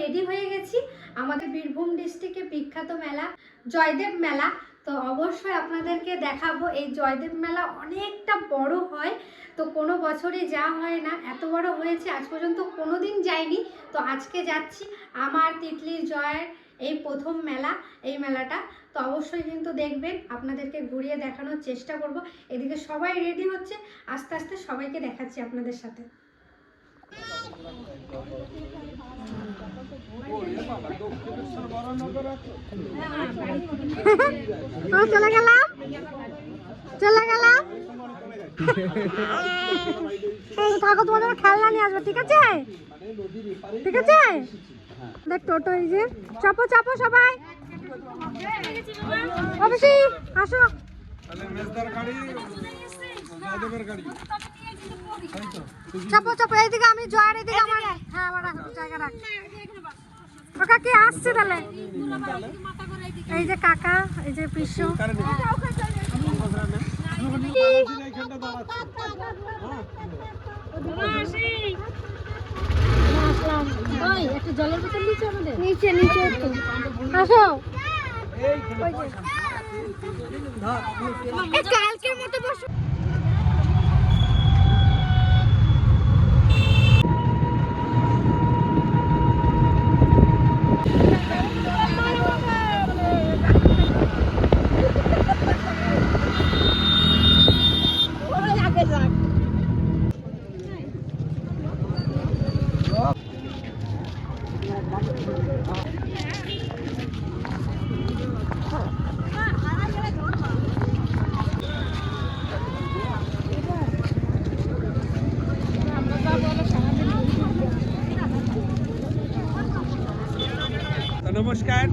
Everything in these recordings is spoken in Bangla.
রেডি হয়ে গেছি। আমাদের বীরভূম ডিস্ট্রিক্টে বিখ্যাত মেলা, জয়দেব মেলা। তো অবশ্যই আপনাদেরকে দেখাবো, এই জয়দেব মেলা অনেকটা বড় হয়। তো কোনো বছরই যা হয় না, এত বড় হয়েছে, আজ পর্যন্ত কোনো দিন যাইনি। তো আজকে যাচ্ছি আমার তিতলির জয়ের এই প্রথম মেলা, এই মেলাটা। তো অবশ্যই কিন্তু দেখবেন, আপনাদেরকে ঘুরিয়ে দেখানোর চেষ্টা করব। এদিকে সবাই রেডি হচ্ছে, আস্তে আস্তে সবাইকে দেখাচ্ছি আপনাদের সাথে। চলে গেলাম। চলে গেলাম। থাকো, তোমাদের খেলনা নিয়ে আসবে, ঠিক আছে? ঠিক আছে? দেখ, টোটো এই যে। চাপো চাপো সবাই। অবশ্যই আসো। চাপো চাপো এইদিকে আমি জয়ের এদিকে আমার হ্যাঁ আমার জায়গা রাখ। কাকা কি আসছে তাহলে? এই যে কাকা এই যে পিসু। জলের বোতল নিচে আমাদের নিচে নিচে আসো। কালকের মতো বসো তো নমস্কার।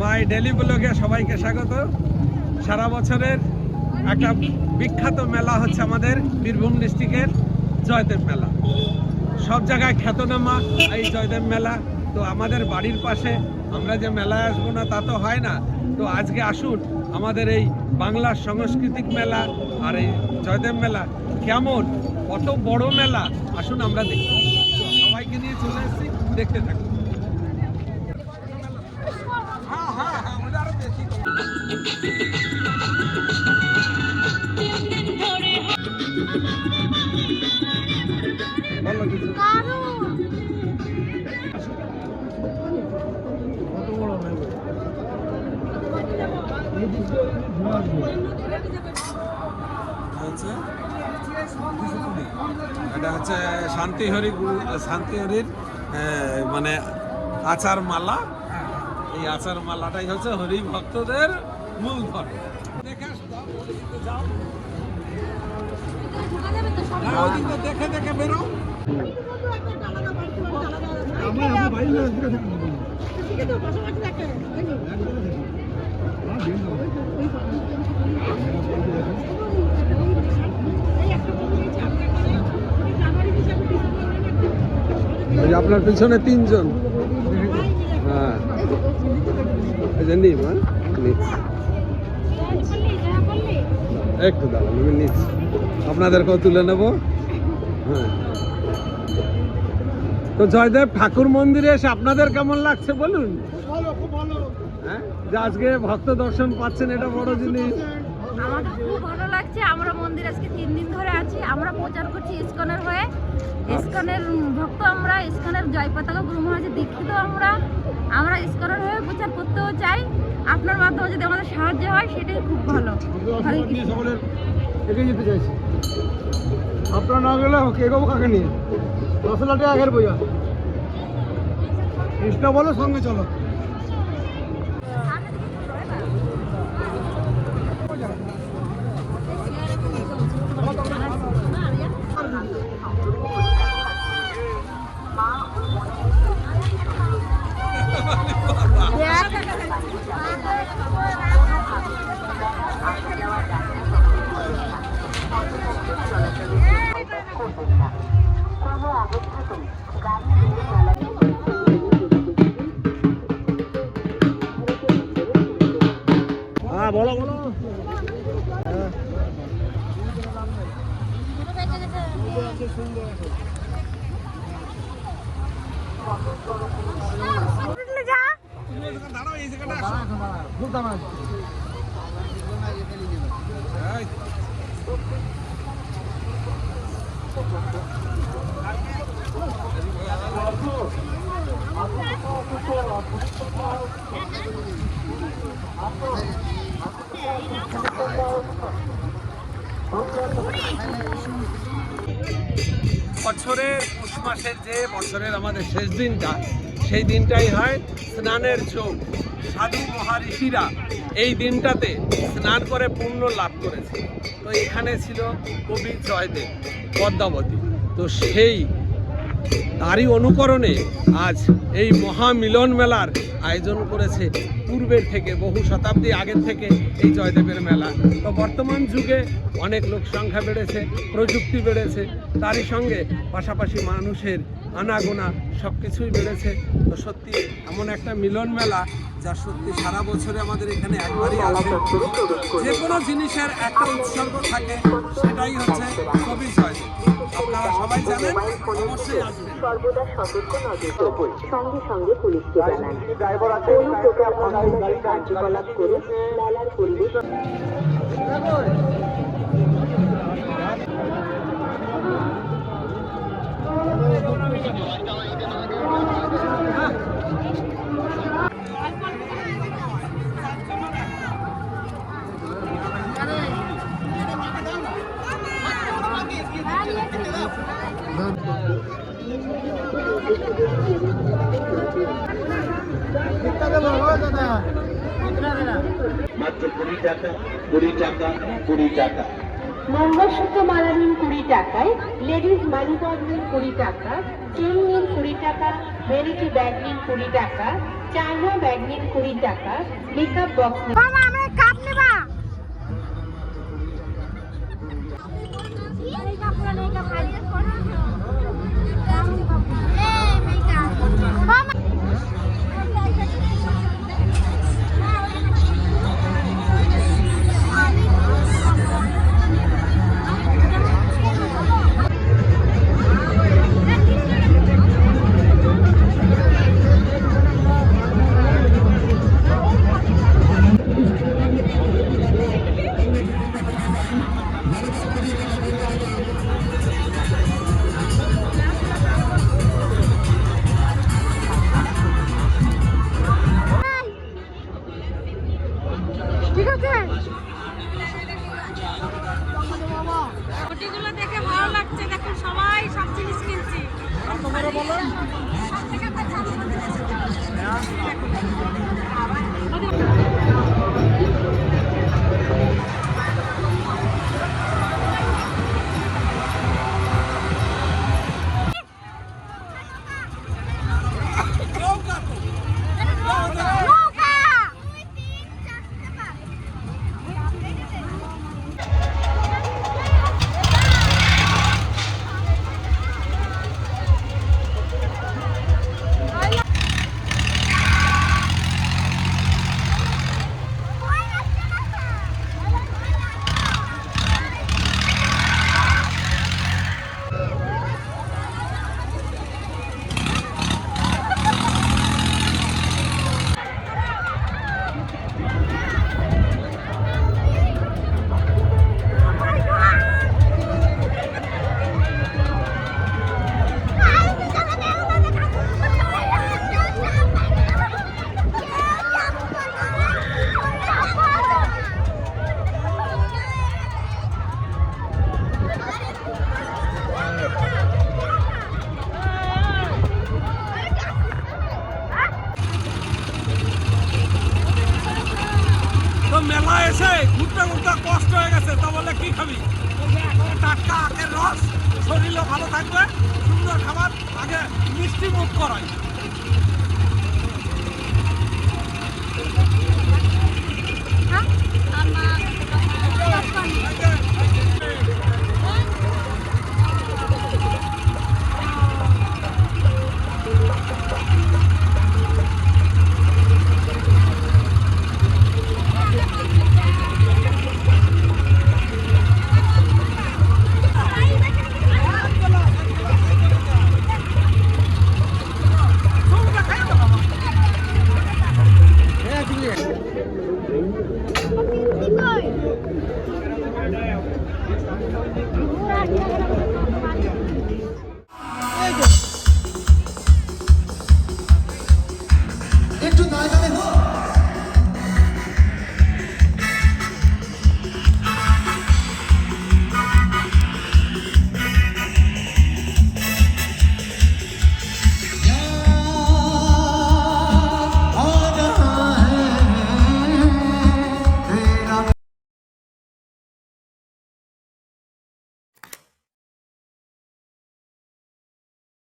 মাই ডেলি ব্লগে সবাইকে স্বাগত। সারা বছরের একটা বিখ্যাত মেলা হচ্ছে আমাদের বীরভূম ডিস্ট্রিক্টের জয়দেব মেলা। সব জায়গায় খ্যাতনামা এই জয়দেব মেলা। তো আমাদের বাড়ির পাশে আমরা যে মেলায় আসব না, তা তো হয় না। তো আজকে আসুন, আমাদের এই বাংলার সাংস্কৃতিক মেলা আর এই জয়দেব মেলা কেমন? কত বড় মেলা? আসুন আমরা দেখি। সবাইকে নিয়ে চলে এসেছি, দেখতে থাকুন হ্যাঁ হ্যাঁ হ্যাঁ আমাদের আরও বেশি বলো কিছু হচ্ছে এটা হচ্ছে শান্তিহরি শান্তিহরির মানে আচার মালা এই আচার মালাটাই হচ্ছে হরি ভক্তদের মূলধন দেখে দেখে বেরো। আপনার পিছনে তিনজন। হ্যাঁ। নিম হ্যাঁ? একটু দাঁড়ান আমি নিচ্ছি। আপনাদেরকেও তুলে নেব। হ্যাঁ। তো জয়দেব ঠাকুর মন্দিরে এসে আপনাদের কেমন লাগছে বলুন? হ্যাঁ? যে আজকে ভক্ত দর্শন পাচ্ছেন এটা বড় জিনিস। আমাদের খুব ভালো লাগছে আমরা মন্দির আজকে তিন দিন ধরে আছি আমরা প্রচার করছি ইস্কনের হয়ে। ইস্কনের ভক্ত আমরা ইস্কনের জয় পতাকা গুরু মহারাজের দীক্ষিত আমরা আমরা ইস্কনের হয়ে প্রচার করতেও চাই। আপনার মাধ্যমে যদি আমাদের সাহায্য হয় সেটাই খুব ভালো। এগিয়ে যেতে চাইছি। আপনার না গেলে কে গো কাকে নিয়ে? রসলাটে আগের বোঝা। কৃষ্ণ বলো সঙ্গে চলো। হ্যাঁ বলো বলো। দাঁড়াও এই জায়গাটা খুব দাঁড়াও বছরের পৌষ মাসের যে বছরের আমাদের শেষ দিনটা, সেই দিনটাই হয় স্নানের চোখ সাধু মহারিষিরা এই দিনটাতে স্নান করে পুণ্য লাভ করেছে। তো এখানে ছিল কবি জয়দেব। পদ্মাবতী। তো সেই তারই অনুকরণে আজ এই মহামিলন মেলার আয়োজন করেছে পূর্বের থেকে বহু শতাব্দী আগের থেকে এই জয়দেবের মেলা। তো বর্তমান যুগে অনেক লোক সংখ্যা বেড়েছে, প্রযুক্তি বেড়েছে, তারই সঙ্গে পাশাপাশি মানুষের আনাগোনা সব কিছুই বেড়েছে। তো সত্যি এমন একটা মিলন মেলা যা সত্যি সারা বছরে আমাদের এখানে একবারই আসে যে কোনো জিনিসের একটা উৎসর্গ থাকে সেটাই হচ্ছে কবি জয় আপনারা সবাই জানেন অবশ্যই আসবেন। সর্বদা সতর্ক নজর সঙ্গে সঙ্গে পুলিশকে জানান। কোনো প্রকার অনৈতিক কার্যকলাপ করে মেলার পরিবেশ মাত্র কুড়ি টাকা কুড়ি টাকা কুড়ি টাকা। মঙ্গলসূত্র মালা নিন কুড়ি টাকায় লেডিস মানি ব্যাগ নিন কুড়ি টাকা চেন নিন কুড়ি টাকা ভ্যানিটি ব্যাগ নিন কুড়ি টাকা চায়না ব্যাগ নিন কুড়ি টাকা মেকআপ বক্স নিন শরীরও ভালো থাকবে সুন্দর খাবার আগে মিষ্টি মুখ করায় হ্যাঁ, Huh?